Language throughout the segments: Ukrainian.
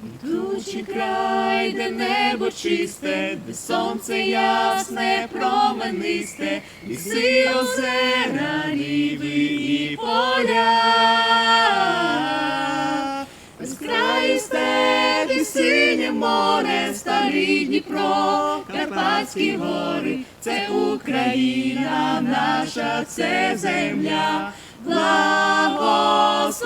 Квітучий край, де небо чисте, де сонце ясне, променисте, ліси озера, ріви і поля. Безкраї степі, синє море, старий Дніпро, Карпатські гори, це Україна наша, це земля. Благослови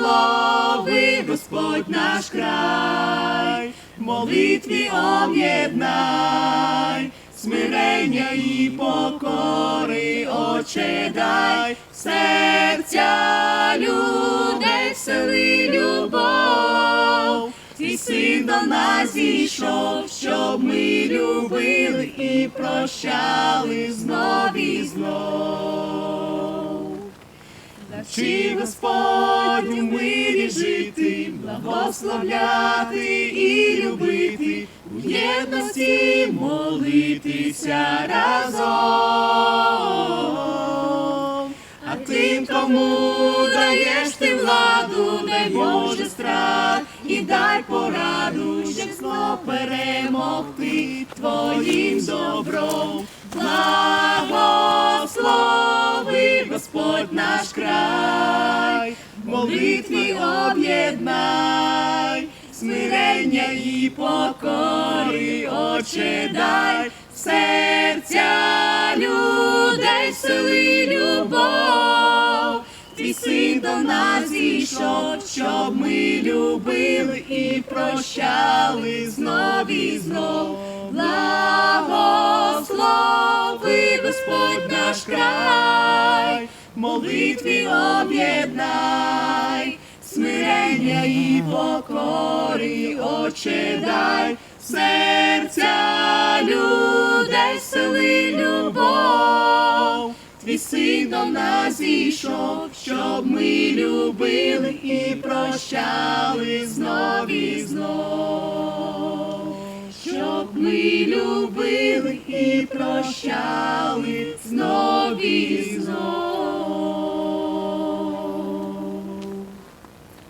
Господь наш край, молитві об'єднай, смирення і покори, Отче дай, серця людей всели любов. Твій син до нас зійшов, щоб ми любили і прощали знов і знов. Навчи Господь у мирі жити, благословляти і любити, у єдності молитися разом. А тим, кому даєш ти владу, дай Боже страх і дай пораду, щоб зло перемогти твоїм добром. Благослови Господь наш край, молитві об'єднай, смирення і покори, Отче дай, серця людей сили любов. Твій син до нас зійшов, щоб ми любили і прощали знов і знов. Благослови Господь наш край, молитві об'єднай, смирення і покори, Отче дай, серця людей сили любов. Твій син до нас зійшов, щоб ми любили і прощали знов ми любили і прощали знов і знов.